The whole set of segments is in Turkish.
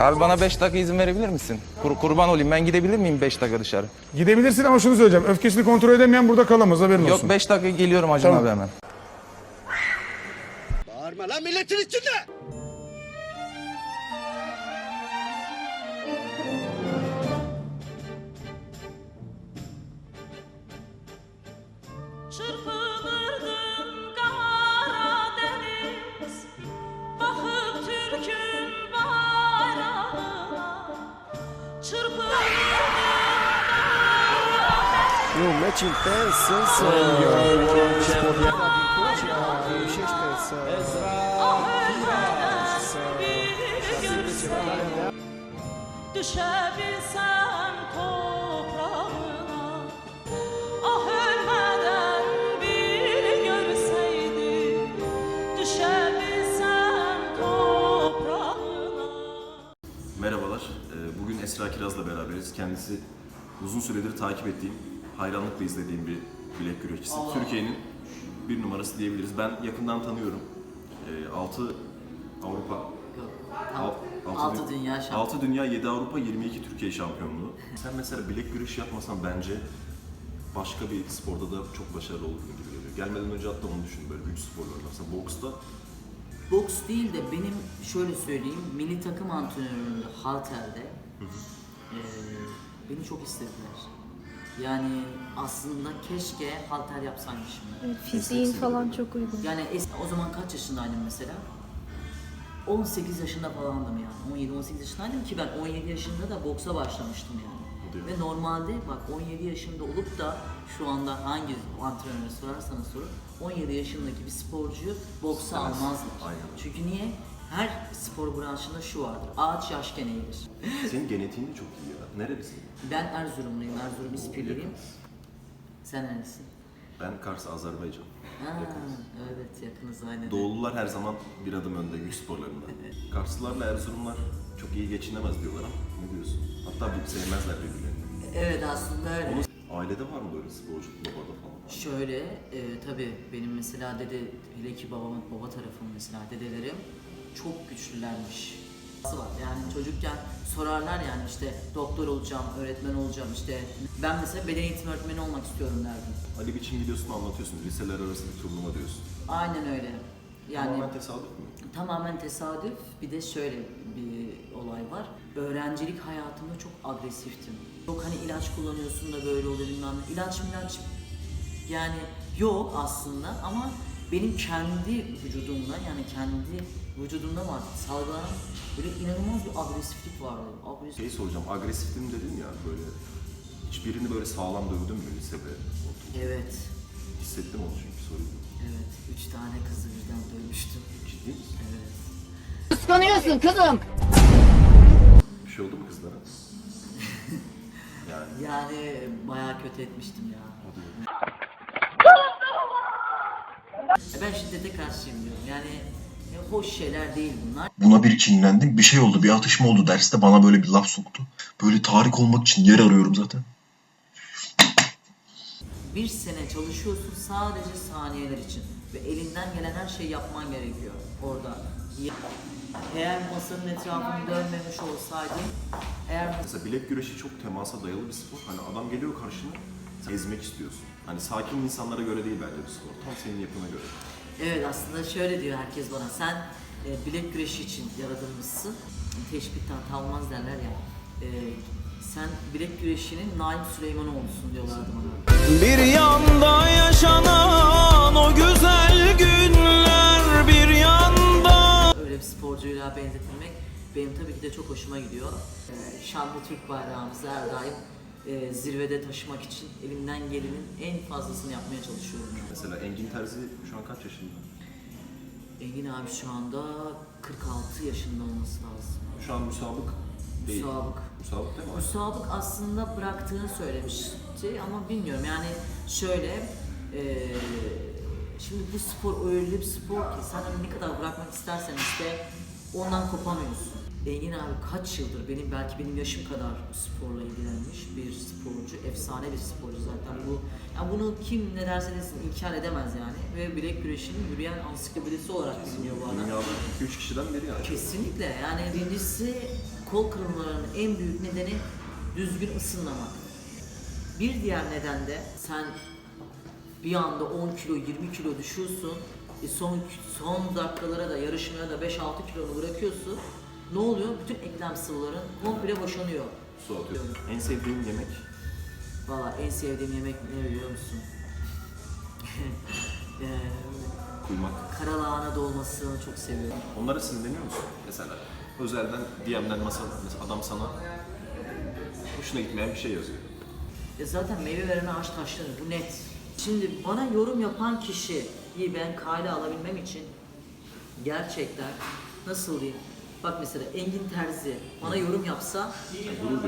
Abi bana 5 dakika izin verebilir misin? Kur- kurban olayım ben gidebilir miyim 5 dakika dışarı? Gidebilirsin ama şunu söyleyeceğim. Öfkesini kontrol edemeyen burada kalamaz haberin olsun. Yok 5 dakika geliyorum Acun Tamam. abi hemen. Bağırma lan milletin içinde. Bir görseydim Düşebilsem toprağına Ah ölmeden bir görseydim Düşebilsem toprağına Merhabalar. Ee, Bugün Esra Kiraz'la beraberiz. Kendisi uzun süredir takip ettiğim, hayranlıkla izlediğim bir bilek güreşçisi. Türkiye'nin bir numarası diyebiliriz. Ben yakından tanıyorum. 6 Avrupa, Alt, Al- altı dünya şampiyonu. 6 dünya, 7 Avrupa, 22 Türkiye şampiyonluğu. Sen mesela bilek güreşi yapmasan bence başka bir sporda da çok başarılı olurdun gibi geliyor. Gelmeden önce hatta onu düşün böyle güç sporlarında. Mesela boksta Boks değil de benim şöyle söyleyeyim, milli takım antrenörümde Halter'de eee, beni çok istediler. Yani aslında keşke halter yapsaymışım. Evet, fiziğin falan çok uygun. Yani es- o zaman kaç yaşındaydım mesela? 18 yaşında falandım yani. 17-18 yaşındaydım ki ben 17 yaşında da boksa başlamıştım yani. Ve normalde bak 17 yaşında olup da şu anda hangi antrenöre sorarsanız sorun 17 yaşındaki bir sporcuyu boksa almazlar. Aynen. Çünkü niye? Her spor branşında şu vardır. Ağaç yaşken eğilir. senin genetiğin de çok iyi ya. Nerelisin? Ben Erzurumluyum. Erzurum İspirliyim. Sen neresin? Ben Kars, Azerbaycan. Ha, evet yakınız aynen. Doğulular her zaman bir adım önde güç sporlarında. Karslılarla Erzurumlar çok iyi geçinemez diyorlar ama ne diyorsun? Hatta bir sevmezler birbirlerini. Evet aslında öyle. Onu ailede var mı böyle sporcu babada falan? Şöyle, e, tabii benim mesela dede, hele ki babamın baba tarafım mesela dedelerim çok güçlülermiş. var. Yani çocukken sorarlar yani işte doktor olacağım, öğretmen olacağım işte. Ben mesela beden eğitimi öğretmeni olmak istiyorum derdim. Ali biçim gidiyorsun anlatıyorsun. Liseler arası bir turnuva diyorsun. Aynen öyle. Yani Tamamen tesadüf mü? tamamen tesadüf. Bir de şöyle bir olay var. Öğrencilik hayatımda çok agresiftim. Yok hani ilaç kullanıyorsun da böyle oluyor bilmem ne. İlaç milaç yani yok aslında ama benim kendi vücudumda yani kendi vücudumda var salgılanan böyle inanılmaz bir agresiflik vardı. Agresif. Şey soracağım, agresiftim dedin ya böyle. Hiçbirini böyle sağlam dövdün mü lisede? ortaokulda? Evet, Hissettim onu çünkü soruyordum. evet. Üç tane kızı birden dövmüştüm. Ciddi misin? Evet. Kıskanıyorsun kızım. Bir şey oldu mu kızlara? yani. Yani bayağı kötü etmiştim ya. E Ben şiddete karşıyım diyorum. Yani hoş şeyler değil bunlar. Buna bir kinlendim. Bir şey oldu. Bir atışma oldu derste. Bana böyle bir laf soktu. Böyle tarih olmak için yer arıyorum zaten. Bir sene çalışıyorsun sadece saniyeler için ve elinden gelen her şeyi yapman gerekiyor orada. Eğer masanın etrafını dönmemiş olsaydın, eğer Mesela bilek güreşi çok temasa dayalı bir spor. Hani adam geliyor karşına, ezmek istiyorsun. Hani sakin insanlara göre değil bence bu spor. Tam senin yapına göre. Evet aslında şöyle diyor herkes bana sen e, bilek güreşi için yaratılmışsın. Teşbih hata olmaz derler ya. E, sen bilek güreşinin Naim Süleymanoğlu'sun diyorlardı bana. Bir yanda yaşanan o güzel günler bir yanda Öyle bir sporcuyla benzetilmek benim tabii ki de çok hoşuma gidiyor. E, şanlı Türk bayrağımızı her daim e, zirvede taşımak için elimden gelenin en fazlasını yapmaya çalışıyorum. Yani. Mesela Engin Terzi şu an kaç yaşında? Engin abi şu anda 46 yaşında olması lazım. Şu an müsabık değil. Müsabık. Müsabık değil mi? Müsabık aslında bıraktığını söylemişti ama bilmiyorum yani şöyle eee, şimdi bu spor öyle bir spor ki sen hani ne kadar bırakmak istersen işte ondan kopamıyorsun. Engin abi kaç yıldır benim belki benim yaşım kadar sporla ilgilenmiş bir sporcu, efsane bir sporcu zaten bu. Yani bunu kim ne derse desin inkar edemez yani ve bilek güreşinin yürüyen ansiklopedisi olarak biliniyor bu adam. Dünyada 2-3 kişiden biri yani. Kesinlikle yani birincisi kol kırılmalarının en büyük nedeni düzgün ısınmamak. Bir diğer neden de sen bir anda 10 kilo 20 kilo düşüyorsun. E son son dakikalara da yarışmaya da 5-6 kilonu bırakıyorsun. Ne oluyor? Bütün eklem sıvıların komple boşanıyor. Su atıyorum. En sevdiğim yemek Valla en sevdiğim yemek ne biliyor musun? Eee, kuymak. Karalahana dolmasını çok seviyorum. Onlara sinirleniyor musun? Mesela özelden DM'den masa, mesela adam sana hoşuna gitmeyen bir şey yazıyor. Ya zaten meyve veren ağaç taşlanır. Bu net. Şimdi bana yorum yapan kişiyi ben kale alabilmem için gerçekten nasıl diyeyim? Bak mesela Engin Terzi bana yorum yapsa, Gurur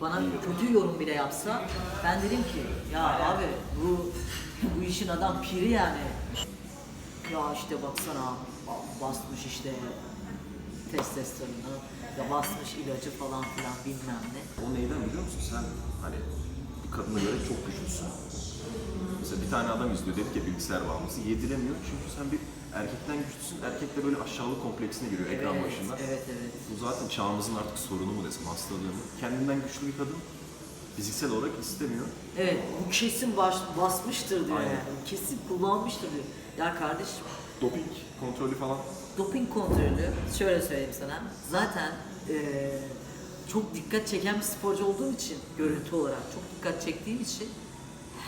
bana kötü yorum bile yapsa ben dedim ki ya abi bu bu işin adam piri yani. Ya işte baksana ba- basmış işte testosteronu, ya basmış ilacı falan filan bilmem ne. O neyden biliyor musun? Sen hani bir kadına göre çok güçlüsün. Mesela bir tane adam izliyor dedik ya bilgisayar bağımlısı yediremiyor çünkü sen bir erkekten güçlüsün. Erkek de böyle aşağılık kompleksine giriyor ekran Evet, başında. evet, evet. Bu zaten çağımızın artık sorunu mu desem hastalığı mı? Kendinden güçlü bir kadın fiziksel olarak istemiyor. Evet, bu kesin baş, basmıştır diyor Aynen. yani. Kesin kullanmıştır diyor. Ya kardeşim, Doping kontrolü falan. doping kontrolü, şöyle söyleyeyim sana. Zaten eee, çok dikkat çeken bir sporcu olduğum için, görüntü olarak çok dikkat çektiğim için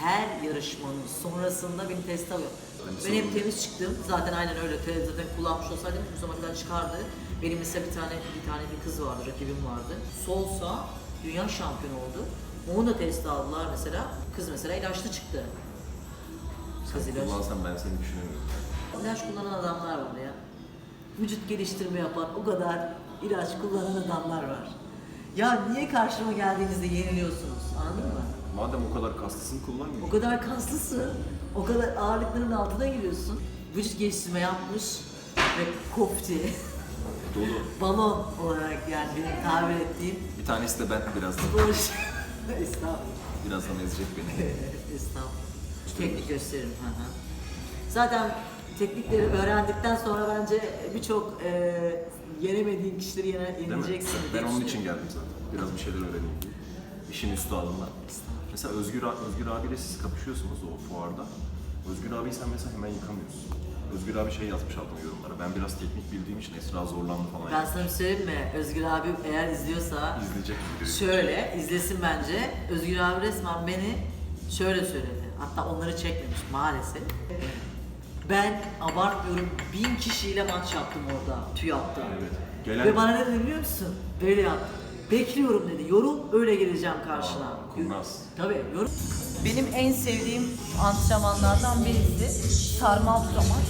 her yarışmanın sonrasında beni test alıyor. Ben hep temiz çıktım. Zaten aynen öyle. Te- Zaten kullanmış olsaydım bu zamana kadar çıkardı. Benim mesela bir tane bir tane bir kız vardı, rakibim vardı. Sol sağ dünya şampiyonu oldu. Onu da test aldılar mesela. Kız mesela ilaçlı çıktı. Kız ilaç. Kullansam ben seni düşünemiyorum. İlaç kullanan adamlar var ya. Vücut geliştirme yapan o kadar ilaç kullanan adamlar var. Ya niye karşıma geldiğinizde yeniliyorsunuz? Anladın mı? Madem o kadar kaslısın kullanmıyor. O kadar kaslısın, o kadar ağırlıkların altına giriyorsun. Vücut geliştirme yapmış ve kopti. Dolu. Balon olarak yani benim tabir ettiğim Bir tanesi de ben birazdan. boş. Estağfurullah. Birazdan ezecek beni. Estağfurullah. Teknik gösteririm. Hı hı. Zaten teknikleri öğrendikten sonra bence birçok e, yenemediğin kişileri yene, Değil mi? yeneceksin. Ben onun için geldim zaten. Biraz bir şeyler öğreneyim diye. İşin üstadından. Mesela Özgür, Özgür abiyle siz kapışıyorsunuz o fuarda. Özgür abi sen mesela hemen yıkamıyorsun. Özgür abi şey yazmış altına yorumlara. Ben biraz teknik bildiğim için Esra zorlandı falan. Ben sana bir söyleyeyim mi? Özgür abi eğer izliyorsa İzleyecek videoyu. şöyle izlesin bence. Özgür abi resmen beni şöyle söyledi. Hatta onları çekmemiş maalesef. Ben abartmıyorum bin kişiyle maç yaptım orada TÜYAP'ta. Evet. Gelen- Ve bana ne dedi biliyor musun? Böyle yaptı. Bekliyorum dedi. Yorum öyle geleceğim karşına. Aa, kurnaz. Tabii yorum. Benim en sevdiğim antrenmanlardan birisi sarmal tutamak.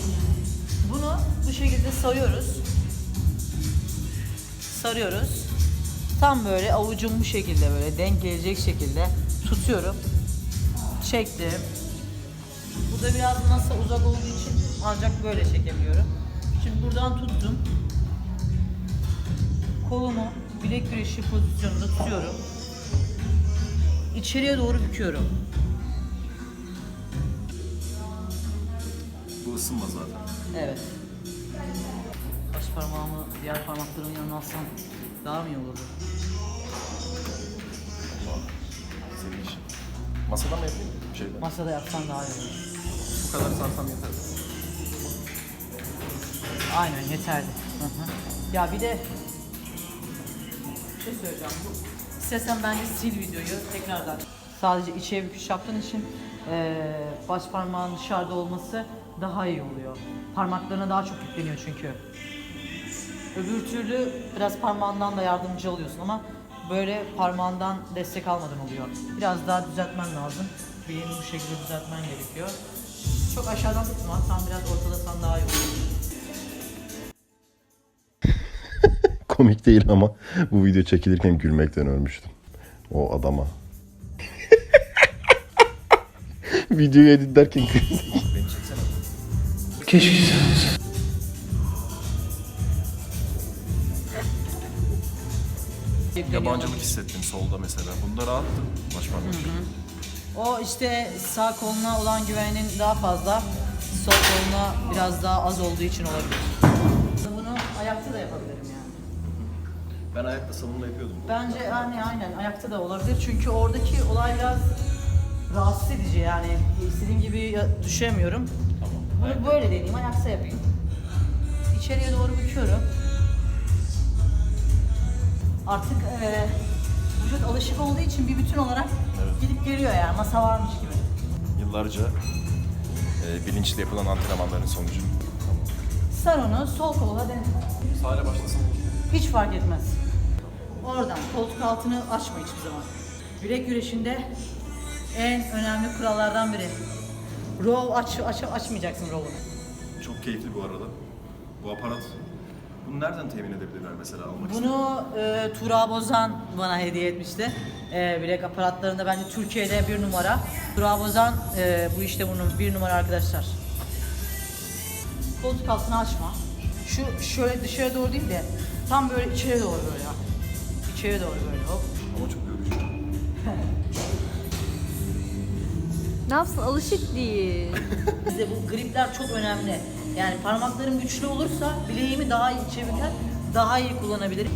Bunu bu şekilde sarıyoruz. Sarıyoruz. Tam böyle avucum bu şekilde böyle denk gelecek şekilde tutuyorum. Çektim. Bu da biraz masa uzak olduğu için ancak böyle çekebiliyorum. Şimdi buradan tuttum. Kolumu bilek güreşi pozisyonunda tutuyorum. İçeriye doğru büküyorum. Bu ısınma zaten. Evet. Baş parmağımı diğer parmaklarımın yanına alsam daha mı iyi olurdu? Senin işin. Masada mı yapayım? Şeyden. Masada yapsam daha iyi olur. Bu kadar sarsam yeter. Aynen yeterli. Hı hı. Ya bir de bir şey söyleyeceğim. Bu, istesem bence sil videoyu tekrardan. Sadece içe büküş yaptığın için eee baş parmağın dışarıda olması daha iyi oluyor. Parmaklarına daha çok yükleniyor çünkü. Öbür türlü biraz parmağından da yardımcı alıyorsun ama böyle parmağından destek almadan oluyor. Biraz daha düzeltmen lazım. Bileğini bu şekilde düzeltmen gerekiyor. Çok aşağıdan tutma, tam biraz ortalasan daha iyi olur. Komik değil ama bu video çekilirken gülmekten ölmüştüm. O adama. Videoyu editlerken Keşke sen Yabancılık hissettim solda mesela. Bunda rahattım. Baş parmak. O işte sağ koluna olan güvenin daha fazla, sol koluna biraz daha az olduğu için olabilir. Bunu ayakta da yapabilirim yani. Ben ayakta savunma yapıyordum. Bence yani aynen ayakta da olabilir çünkü oradaki olay biraz rahatsız edici yani istediğim gibi ya- düşemiyorum. Bunu böyle deneyeyim ayakta yapayım. İçeriye doğru büküyorum. Artık eee vücut alışık olduğu için bir bütün olarak gidip geliyor yani masa varmış gibi. Yıllarca e, bilinçli yapılan antrenmanların sonucu. Sar onu sol kola dene. Sahile başlasın. Hiç fark etmez. Oradan koltuk altını açma hiçbir zaman. Bilek güreşinde en önemli kurallardan biri. Row aç, aç açmayacaksın row'unu. Çok keyifli bu arada. Bu aparat. Bunu nereden temin edebilirler mesela almak isteyen? Bunu e, Tura Bozan bana hediye etmişti. E, bilek aparatlarında bence Türkiye'de bir numara. Tura Bozan e, bu işte bunun bir numara arkadaşlar. Koltuk altını açma. Şu şöyle dışarı doğru değil de tam böyle içeri doğru böyle İçeri doğru böyle hop. Ama çok yorucu. Ne yapsın alışık değil. Bizde bu gripler çok önemli. Yani parmaklarım güçlü olursa bileğimi daha iyi çevirir, daha iyi kullanabilirim.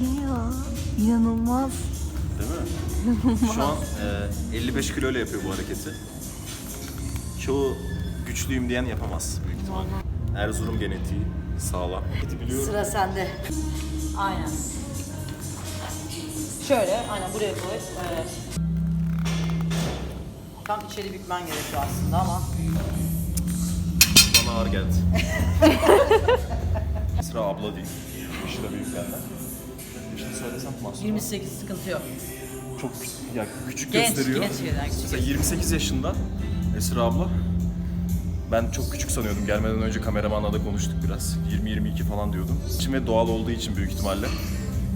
ne ya? İnanılmaz. Değil mi? Şu an e, 55 kilo ile yapıyor bu hareketi. Çoğu güçlüyüm diyen yapamaz büyük ihtimalle. Erzurum genetiği sağlam. Biliyorum. Sıra sende. Aynen. Şöyle, aynen buraya koy. Evet. Tam içeri bükmen gerekiyor aslında ama Bana ağır geldi. Sıra abla değil. Yaşı da büyük benden. Yaşını söylesem mahsur. 28 sıkıntı yok. Çok ya küçük Genç, gösteriyor. genç şeyler, küçük Mesela 28 yaşında Esra abla. Ben çok küçük sanıyordum. Gelmeden önce kameramanla da konuştuk biraz. 20-22 falan diyordum. İçime doğal olduğu için büyük ihtimalle.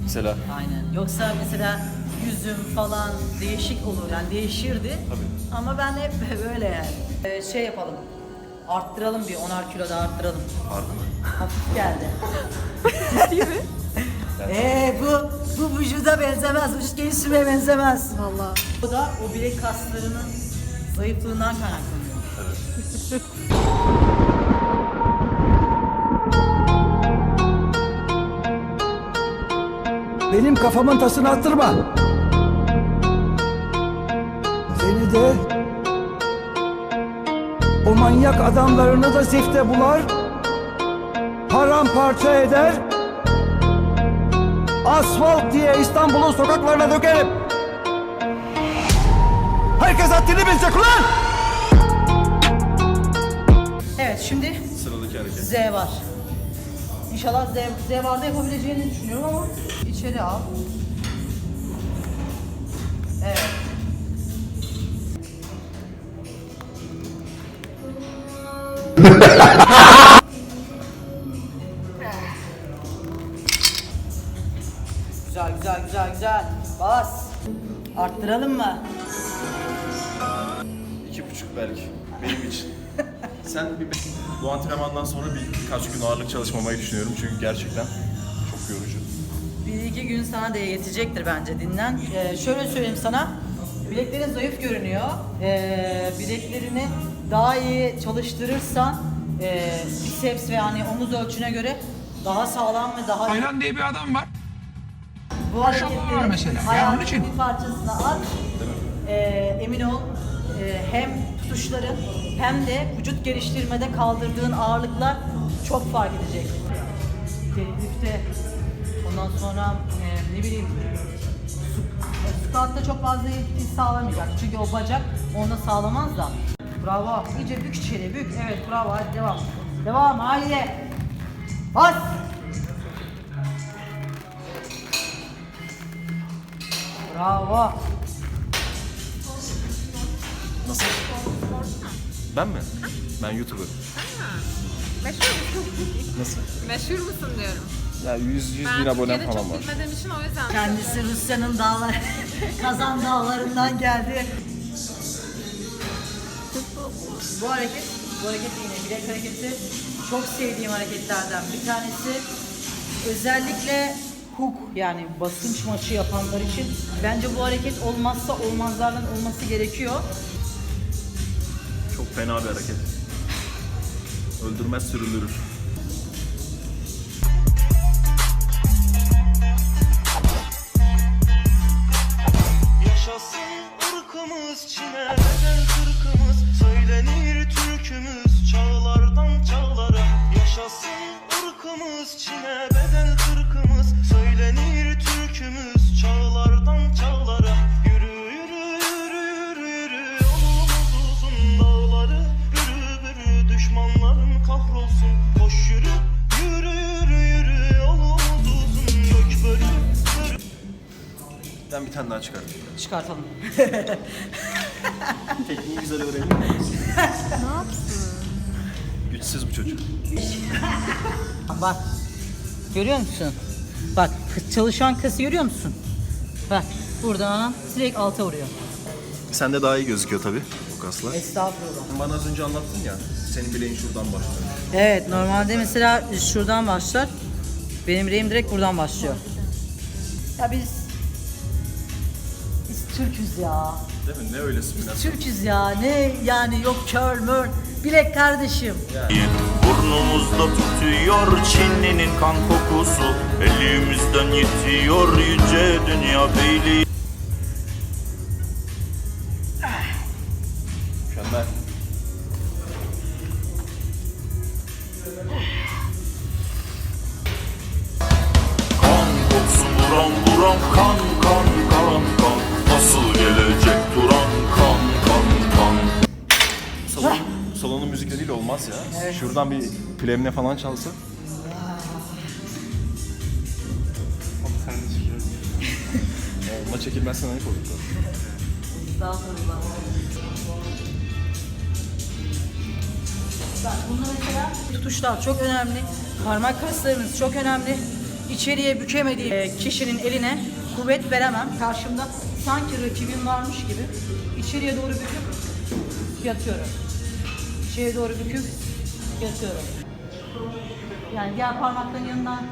Mesela Aynen. Yoksa mesela yüzüm falan değişik olur yani değişirdi. Tabii. Ama ben hep böyle yani. Ee, şey yapalım. Arttıralım bir 10'ar kilo daha arttıralım. vardı mı? Hafif geldi. Ciddi mi? Ee, bu, bu vücuda benzemez, vücut gelişime benzemez. Valla. Bu da o bilek kaslarının zayıflığından kaynaklanıyor. Benim kafamın tasını attırma. Seni de o manyak adamlarını da zifte bular. Paramparça eder. Asfalt diye İstanbul'un sokaklarına dökerim. Herkes haddini bilecek ulan! Evet, şimdi Sıradaki hareket. Z var. İnşallah Z, Z varda yapabileceğini düşünüyorum ama içeri al. Evet. güzel güzel güzel güzel. Bas. Arttıralım mı? İki buçuk belki benim için. Sen bir bu antrenmandan sonra bir, birkaç gün ağırlık çalışmamayı düşünüyorum çünkü gerçekten çok yorucu. Bir iki gün sana da yetecektir bence dinlen. Ee, şöyle söyleyeyim sana. Bileklerin zayıf görünüyor. Ee, bileklerini daha iyi çalıştırırsan e, biceps ve yani omuz ölçüne göre daha sağlam ve daha Aylan diye bir adam var. bu var hareketlerin mesela. Ya onun için. bir parçasına at. Ee, emin ol e, hem tutuşların hem de vücut geliştirmede kaldırdığın ağırlıklar çok fark edecek. Deadlift'te ondan sonra e, ne bileyim squat'ta çok fazla etki sağlamayacak. Çünkü o bacak onda sağlamaz da. Bravo. İyice bük içeri bük. Evet bravo hadi devam. Devam Halide. Bas. Bravo. Nasıl? Ben mi? Ben YouTuber. Nasıl? Meşhur musun diyorum. Ya 100 100 bin abonem falan var. gitmediğim için o yüzden. Kendisi Rusya'nın dağları, Kazan dağlarından geldi. bu hareket, bu hareket yine bilek hareketi çok sevdiğim hareketlerden bir tanesi. Özellikle hook yani basınç maçı yapanlar için bence bu hareket olmazsa olmazlardan olması gerekiyor. Çok fena bir hareket. Öldürmez süründürür. Kırkımız çine neden kırkımız Söylenir türkümüz. Çağlardan çağlara Yaşasın ırkımız çine bedel kırkımız Söylenir türkümüz. Çağlardan çağlara Yürü yürü yürü yürü yürü. Yolumuz uzun dağları bürü bürü Düşmanların kahrolsun. Bir tane daha çıkartayım. Çıkartalım. Tekniği güzel öğrenelim? Ne yapsın? Güçsüz bu çocuk. Bak. Görüyor musun? Bak çalışan kası görüyor musun? Bak buradan direkt alta vuruyor. Sende daha iyi gözüküyor tabii bu kaslar. Estağfurullah. Bana az önce anlattın ya, senin bileğin şuradan başlıyor. Evet normalde mesela şuradan başlar. Benim bileğim direkt buradan başlıyor. Ya biz Türk'üz ya. Değil mi? Ne öyle spinasyon? Türk'üz ya. Ne yani yok kör mör. Bilek kardeşim. Burnumuzda tutuyor Çinli'nin kan kokusu Elimizden yitiyor yüce dünya beyliği plemne falan çalsa. Olma çekilmezsen ayıp olur. Estağfurullah. Bak bunda mesela tutuşlar çok önemli. Parmak kaslarımız çok önemli. İçeriye bükemediği e, kişinin eline kuvvet veremem. Karşımda sanki rakibim varmış gibi içeriye doğru büküp yatıyorum. İçeriye doğru büküp yatıyorum. Yani diğer parmakların yanından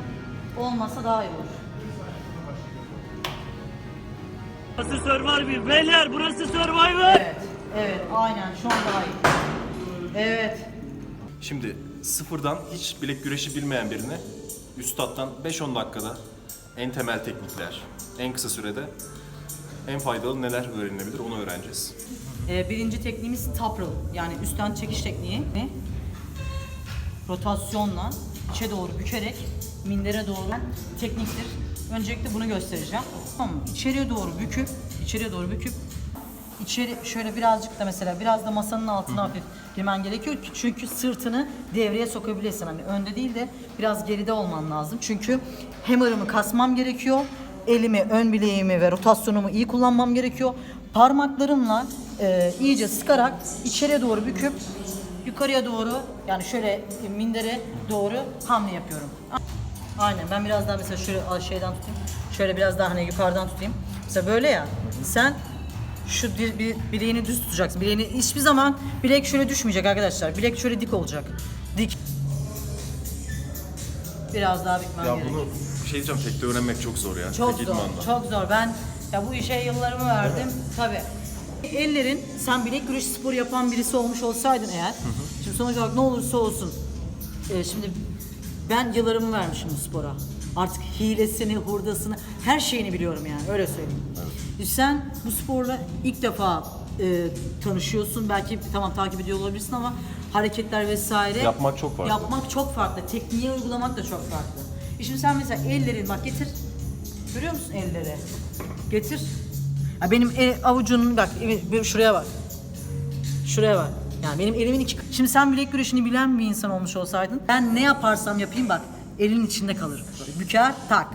olmasa daha iyi olur. Burası Survivor beyler burası Survivor Evet, evet aynen şu an daha iyi. Evet. Şimdi sıfırdan hiç bilek güreşi bilmeyen birine üstattan 5-10 dakikada en temel teknikler, en kısa sürede en faydalı neler öğrenilebilir onu öğreneceğiz. Ee, birinci tekniğimiz taprıl yani üstten çekiş tekniği. Ne? Rotasyonla içe doğru bükerek mindere doğru tekniktir. Öncelikle bunu göstereceğim. Tamam mı? İçeriye doğru büküp, içeriye doğru büküp içeri şöyle birazcık da mesela biraz da masanın altına hafif girmen gerekiyor ki çünkü sırtını devreye sokabilirsin. Hani önde değil de biraz geride olman lazım. Çünkü hammer'ımı kasmam gerekiyor. Elimi, ön bileğimi ve rotasyonumu iyi kullanmam gerekiyor. Parmaklarımla e, iyice sıkarak içeriye doğru büküp yukarıya doğru yani şöyle mindere doğru hamle yapıyorum. Aynen ben biraz daha mesela şöyle şeyden tutayım. Şöyle biraz daha hani yukarıdan tutayım. Mesela böyle ya. Sen şu bir, bir bileğini düz tutacaksın. Bileğini hiçbir zaman bilek şöyle düşmeyecek arkadaşlar. Bilek şöyle dik olacak. Dik. Biraz daha bükmem Ya gerekiyor. bunu bir şey diyeceğim tekte öğrenmek çok zor ya. Çok Tek zor, çok zor. Ben ya bu işe yıllarımı verdim. Tabii. Ellerin, sen bilek güreşi sporu yapan birisi olmuş olsaydın eğer, şimdi sonuç olarak ne olursa olsun, e, şimdi ben yıllarımı vermişim bu spora. Artık hilesini, hurdasını, her şeyini biliyorum yani, öyle söyleyeyim. Sen bu sporla ilk defa e, tanışıyorsun, belki tamam takip ediyor olabilirsin ama hareketler vesaire... Yapmak çok farklı. Yapmak çok farklı, tekniği uygulamak da çok farklı. E şimdi sen mesela ellerin, bak getir, Görüyor musun elleri? Getir. Ya benim el, avucunun bak şuraya bak. Şuraya bak. Yani benim elimin iki... Şimdi sen bilek güreşini bilen bir insan olmuş olsaydın ben ne yaparsam yapayım bak elin içinde kalır. Büker tak.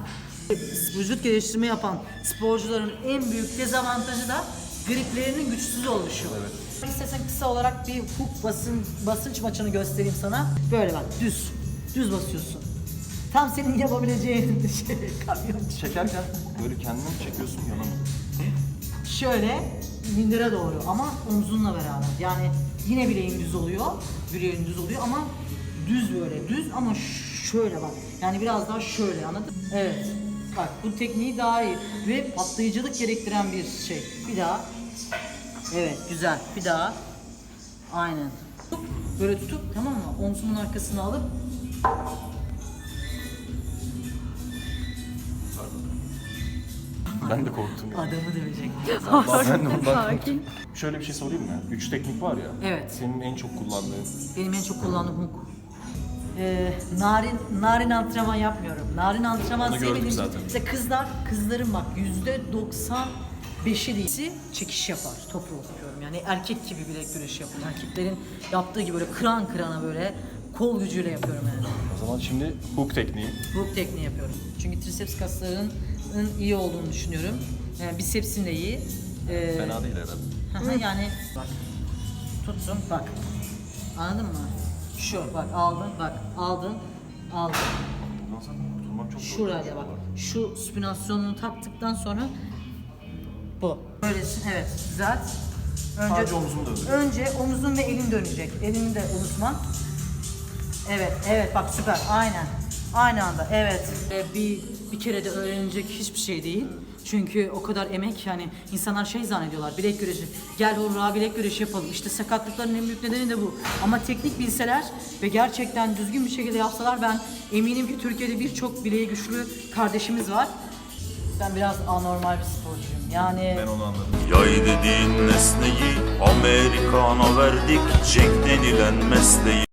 Vücut geliştirme yapan sporcuların en büyük dezavantajı da griplerinin güçsüz oluşu. Evet. İstersen kısa olarak bir hook basın, basınç maçını göstereyim sana. Böyle bak düz. Düz basıyorsun. Tam senin yapabileceğin şey kamyon. Çekerken böyle kendini çekiyorsun yana mı? Şöyle mindere doğru ama omzunla beraber. Yani yine bileğin düz oluyor. Bileğin düz oluyor ama düz böyle düz ama şöyle bak. Yani biraz daha şöyle anladın? mı? Evet. Bak bu tekniği daha iyi ve patlayıcılık gerektiren bir şey. Bir daha. Evet güzel. Bir daha. Aynen. Böyle tutup tamam mı? Omzumun arkasına alıp Ben de korktum ya. adamı dövecek. Ben de ondan Sakin. Şöyle bir şey sorayım mı? Üç teknik var ya. Evet. Senin en çok kullandığın. Benim en çok kullandığım hook. Ee, narin narin antrenman yapmıyorum. Narin antrenman Onu sevmediğim zaten. Mesela kızlar, kızların bak yüzde 95'i değilsi çekiş yapar. Top rope yapıyorum. Yani erkek gibi bilek güreşi yapıyorum. Erkeklerin yaptığı gibi böyle kıran kırana böyle kol gücüyle yapıyorum yani. O zaman şimdi hook tekniği. Hook tekniği yapıyorum. Çünkü triceps kaslarının iyi olduğunu düşünüyorum. E, bisepsin de iyi. E, Fena değil herhalde. Yani bak tutsun bak. Anladın mı? Şu bak aldın bak aldın aldın. Bundan sonra kurtulmak çok zor. Şuraya bak. Şu spinasyonunu taktıktan sonra bu. Böylesin evet düzelt. Önce, Sadece omzumu döndür. Önce omuzun ve elin dönecek. Elini de unutma. Evet, evet bak süper. Aynen. Aynı anda. Evet. Ee, bir bir kere de öğrenilecek hiçbir şey değil. Çünkü o kadar emek yani insanlar şey zannediyorlar bilek güreşi. Gel hurra bilek güreşi yapalım. İşte sakatlıkların en büyük nedeni de bu. Ama teknik bilseler ve gerçekten düzgün bir şekilde yapsalar ben eminim ki Türkiye'de birçok bileği güçlü kardeşimiz var. Ben biraz anormal bir sporcuyum. Yani Ben onu anladım. Yay dediğin nesneyi Amerikana verdik Jack denilen mesleği